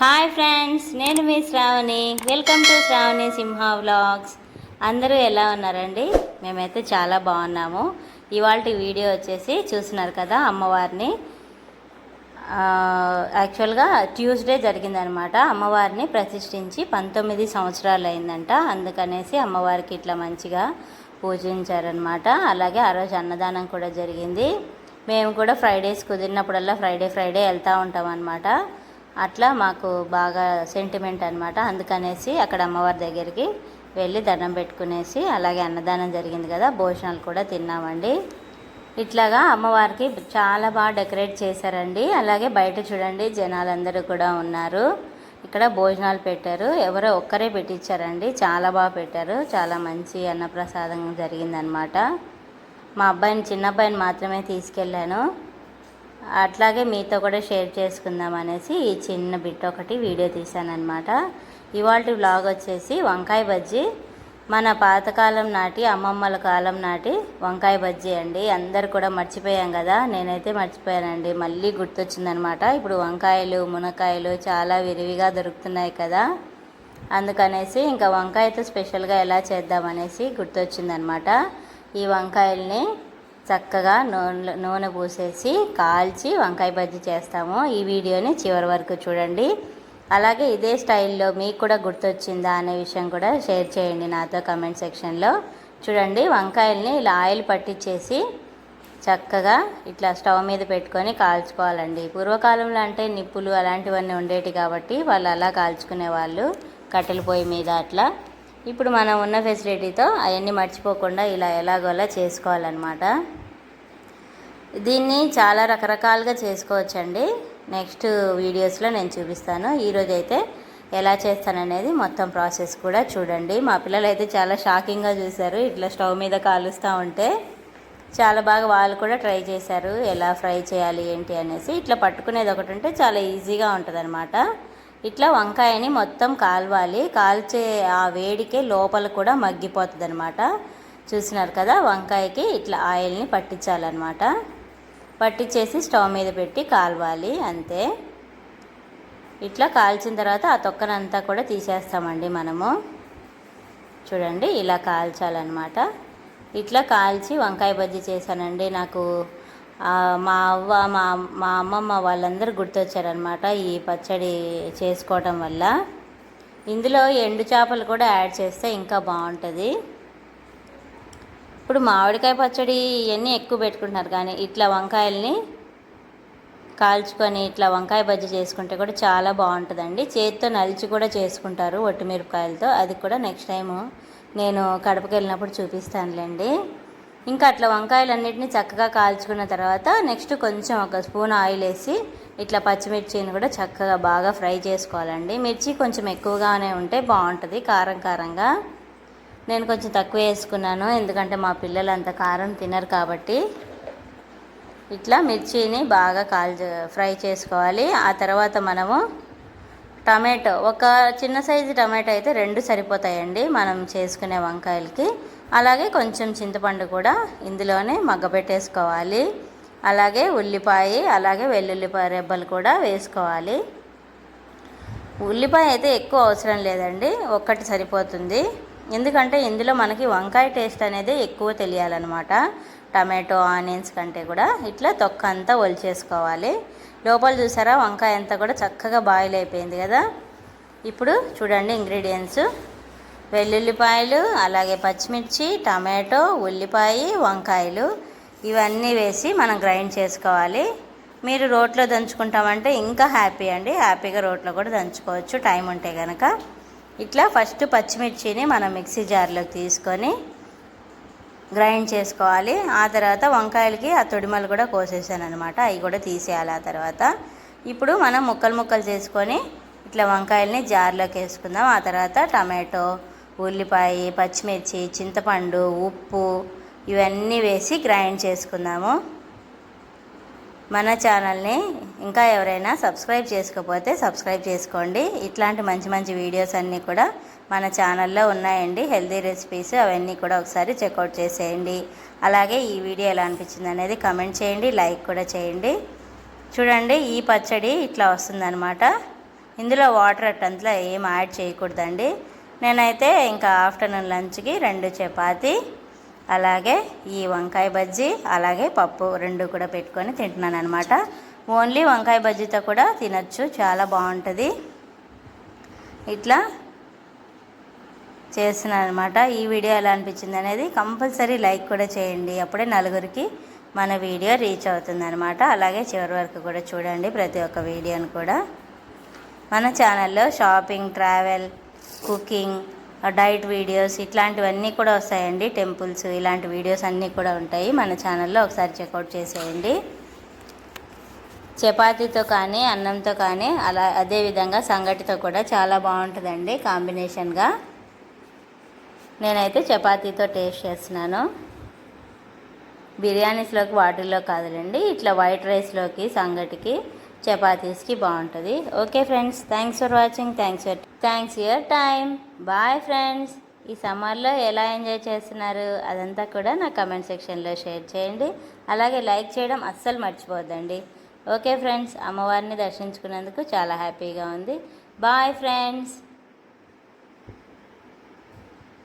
Hi friends నేను మీ Shravani. Welcome to Shravani Simha vlogs అందరూ ఎలా ఉన్నారండి? మేమైతే చాలా బాగున్నాము. ఇవాళ వీడియో వచ్చేసి చూస్తున్నారు కదా అమ్మవారిని. యాక్చువల్గా ట్యూస్డే జరిగిందనమాట. అమ్మవారిని ప్రతిష్ఠించి పంతొమ్మిది సంవత్సరాలు అయిందంట. అందుకనేసి అమ్మవారికి ఇట్లా మంచిగా పూజించారనమాట. అలాగే ఆ రోజు అన్నదానం కూడా జరిగింది. మేము కూడా ఫ్రైడేస్ కుదిరినప్పుడల్లా ఫ్రైడే ఫ్రైడే వెళ్తూ ఉంటాం అనమాట అట్లా మాకు బాగా సెంటిమెంట్ అనమాట అందుకనేసి అక్కడ అమ్మవారి దగ్గరికి వెళ్ళి దండం పెట్టుకునేసి అలాగే అన్నదానం జరిగింది కదా భోజనాలు కూడా తిన్నామండి. ఇట్లాగా అమ్మవారికి చాలా బాగా డెకరేట్ చేశారండి. అలాగే బయట చూడండి జనాలందరూ కూడా ఉన్నారు. ఇక్కడ భోజనాలు పెట్టారు. ఎవరో ఒక్కరే పెట్టించారండి చాలా బాగా పెట్టారు. చాలా మంచి అన్నప్రసాదం జరిగిందనమాట మా అబ్బాయిని చిన్న అబ్బాయిని మాత్రమే తీసుకెళ్ళాను. అట్లాగే మీతో కూడా షేర్ చేసుకుందాం అనేసి ఈ చిన్న బిట్ ఒకటి వీడియో తీశానమాట ఇవాళ వ్లాగ్ వచ్చేసి వంకాయ బజ్జీ. మన పాతకాలం నాటి అమ్మమ్మల కాలం నాటి వంకాయ బజ్జీ అండి. అందరు కూడా మర్చిపోయాం కదా. నేనైతే మర్చిపోయానండి. మళ్ళీ గుర్తొచ్చిందనమాట ఇప్పుడు వంకాయలు మునక్కాయలు చాలా విరివిగా దొరుకుతున్నాయి కదా. అందుకనేసి ఇంకా వంకాయతో స్పెషల్గా ఎలా చేద్దామనేసి గుర్తొచ్చిందనమాట ఈ వంకాయల్ని చక్కగా నూనె నూనె పోసేసి కాల్చి వంకాయ బజ్జీ చేస్తాము. ఈ వీడియోని చివరి వరకు చూడండి. అలాగే ఇదే స్టైల్లో మీకు కూడా గుర్తొచ్చిందా అనే విషయం కూడా షేర్ చేయండి నాతో కమెంట్ సెక్షన్లో. చూడండి వంకాయల్ని ఇలా ఆయిల్ పట్టించేసి చక్కగా ఇట్లా స్టవ్ మీద పెట్టుకొని కాల్చుకోవాలండి. పూర్వకాలంలో అంటే నిప్పులు అలాంటివన్నీ ఉండేటి కాబట్టి వాళ్ళు అలా కాల్చుకునే వాళ్ళు కట్టెల పొయ్యి మీద అట్లా. ఇప్పుడు మనం ఉన్న ఫెసిలిటీతో అవన్నీ మర్చిపోకుండా ఇలా ఎలాగోలా చేసుకోవాలన్నమాట. దీన్ని చాలా రకరకాలుగా చేసుకోవచ్చండి. నెక్స్ట్ వీడియోస్లో నేను చూపిస్తాను. ఈరోజు అయితే ఎలా చేస్తాననేది మొత్తం ప్రాసెస్ కూడా చూడండి. మా పిల్లలు అయితే చాలా షాకింగ్గా చూశారు. ఇట్లా స్టవ్ మీద కాలుస్తూ ఉంటే చాలా బాగా వాళ్ళు కూడా ట్రై చేశారు. ఎలా ఫ్రై చేయాలి ఏంటి అనేసి. ఇట్లా పట్టుకునేది ఒకటి ఉంటే చాలా ఈజీగా ఉంటుంది ఇట్లా వంకాయని మొత్తం కాల్వాలి. కాల్చే ఆ వేడికే లోపల కూడా మగ్గిపోతుంది అనమాట చూసినారు కదా వంకాయకి ఇట్లా ఆయిల్ని పట్టించాలన్నమాట. పట్టించేసి స్టవ్ మీద పెట్టి కాల్వాలి అంతే. ఇట్లా కాల్చిన తర్వాత ఆ తొక్కనంతా కూడా తీసేస్తామండి మనము. చూడండి ఇలా కాల్చాలన్నమాట. ఇట్లా కాల్చి వంకాయ బజ్జీ చేశానండి. నాకు మా అవ్వ మా మా అమ్మమ్మ వాళ్ళందరూ గుర్తొచ్చారనమాట ఈ పచ్చడి చేసుకోవటం వల్ల. ఇందులో ఎండు చేపలు కూడా యాడ్ చేస్తే ఇంకా బాగుంటుంది. ఇప్పుడు మామిడికాయ పచ్చడి ఇవన్నీ ఎక్కువ పెట్టుకుంటున్నారు కానీ ఇట్లా వంకాయల్ని కాల్చుకొని ఇట్లా వంకాయ బజ్జీ చేసుకుంటే కూడా చాలా బాగుంటుందండి. చేతితో నలిచి కూడా చేసుకుంటారు ఒట్టిమిరపకాయలతో అది కూడా నెక్స్ట్ టైము నేను కడపకి వెళ్ళినప్పుడు చూపిస్తానులేండి. ఇంకా అట్లా వంకాయలన్నిటిని చక్కగా కాల్చుకున్న తర్వాత నెక్స్ట్ కొంచెం ఒక స్పూన్ ఆయిల్ వేసి ఇట్లా పచ్చిమిర్చిని కూడా చక్కగా బాగా ఫ్రై చేసుకోవాలండి. మిర్చి కొంచెం ఎక్కువగానే ఉంటే బాగుంటుంది కారం కారంగా. నేను కొంచెం తక్కువ వేసుకున్నాను ఎందుకంటే మా పిల్లలు అంత కారం తినరు కాబట్టి. ఇట్లా మిర్చిని బాగా కాల్ ఫ్రై చేసుకోవాలి. ఆ తర్వాత మనము టమాటో ఒక చిన్న సైజు టమాటో అయితే రెండు సరిపోతాయండి మనం చేసుకునే వంకాయలకి. అలాగే కొంచెం చింతపండు కూడా ఇందులోనే మగ్గబెట్టేసుకోవాలి. అలాగే ఉల్లిపాయ అలాగే వెల్లుల్లిపాయ రెబ్బలు కూడా వేసుకోవాలి. ఉల్లిపాయ అయితే ఎక్కువ అవసరం లేదండి ఒక్కటి సరిపోతుంది. ఎందుకంటే ఇందులో మనకి వంకాయ టేస్ట్ అనేది ఎక్కువ తెలియాలన్నమాట. టమాటో ఆనియన్స్ కంటే కూడా ఇట్లా తొక్క అంతా ఒలిచేసుకోవాలి. లోపల చూసారా వంకాయ అంతా కూడా చక్కగా బాయిల్ అయిపోయింది కదా. ఇప్పుడు చూడండి ఇంగ్రీడియంట్స్ వెల్లుల్లిపాయలు అలాగే పచ్చిమిర్చి టమాటో ఉల్లిపాయ వంకాయలు ఇవన్నీ వేసి మనం గ్రైండ్ చేసుకోవాలి. మీరు రోట్లో దంచుకుంటామంటే ఇంకా హ్యాపీ అండి. హ్యాపీగా రోట్లో కూడా దంచుకోవచ్చు. టైం ఉంటే కనుక ఇట్లా ఫస్ట్ పచ్చిమిర్చిని మనం మిక్సీ జార్లోకి తీసుకొని గ్రైండ్ చేసుకోవాలి. ఆ తర్వాత వంకాయలకి ఆ తొడిమలు కూడా కోసేసాను అనమాట అవి కూడా తీసేయాలి ఆ తర్వాత. ఇప్పుడు మనం ముక్కలు ముక్కలు చేసుకొని ఇట్లా వంకాయల్ని జార్లోకి వేసుకుందాం. ఆ తర్వాత టమాటో ఉల్లిపాయ పచ్చిమిర్చి చింతపండు ఉప్పు ఇవన్నీ వేసి గ్రైండ్ చేసుకుందాము. మన ఛానల్ని ఇంకా ఎవరైనా సబ్స్క్రైబ్ చేసుకోకపోతే సబ్స్క్రైబ్ చేసుకోండి. ఇట్లాంటి మంచి మంచి వీడియోస్ అన్నీ కూడా మన ఛానల్లో ఉన్నాయండి. హెల్తీ రెసిపీస్ అవన్నీ కూడా ఒకసారి చెక్అవుట్ చేసేయండి. అలాగే ఈ వీడియో ఎలా అనిపించింది అనేది కమెంట్ చేయండి లైక్ కూడా చేయండి. చూడండి ఈ పచ్చడి ఇట్లా వస్తుందన్నమాట. ఇందులో వాటర్ అట్టంతలో ఏం యాడ్ చేయకూడదండి. నేనైతే ఇంకా ఆఫ్టర్నూన్ లంచ్కి రెండు చపాతి అలాగే ఈ వంకాయ బజ్జీ అలాగే పప్పు రెండు కూడా పెట్టుకొని తింటున్నాను అనమాట ఓన్లీ వంకాయ బజ్జీతో కూడా తినచ్చు చాలా బాగుంటుంది. ఇట్లా చేస్తున్నాను అనమాట ఈ వీడియో ఎలా అనిపించింది అనేది కంపల్సరీ లైక్ కూడా చేయండి. అప్పుడే నలుగురికి మన వీడియో రీచ్ అవుతుంది అనమాట అలాగే చివరి వరకు కూడా చూడండి ప్రతి ఒక్క వీడియోని కూడా. మన ఛానల్లో shopping travel cooking diet videos ఇట్లాంటివన్నీ కూడా వస్తాయండి. టెంపుల్స్ ఇలాంటి వీడియోస్ అన్నీ కూడా ఉంటాయి. మన ఛానల్లో ఒకసారి చెక్అవుట్ చేసేయండి. చపాతీతో కానీ అన్నంతో కానీ అలా అదేవిధంగా సంగటితో కూడా చాలా బాగుంటుందండి కాంబినేషన్గా. నేనైతే చపాతీతో టేస్ట్ చేస్తున్నాను. బిర్యానీస్లోకి వాటిల్లో కాదులండి. ఇట్లా వైట్ రైస్లోకి సంగటికి చపాతీస్కి బాగుంటుంది. Okay friends thanks for watching thanks for thanks your time bye friends. ఈ సమ్మర్లో ఎలా ఎంజాయ్ చేస్తున్నారు అదంతా కూడా నా కమెంట్ సెక్షన్లో షేర్ చేయండి. అలాగే లైక్ చేయడం అస్సలు మర్చిపోద్దండి. ఓకే ఫ్రెండ్స్ అమ్మవారిని దర్శించుకున్నందుకు చాలా హ్యాపీగా ఉంది. Bye friends.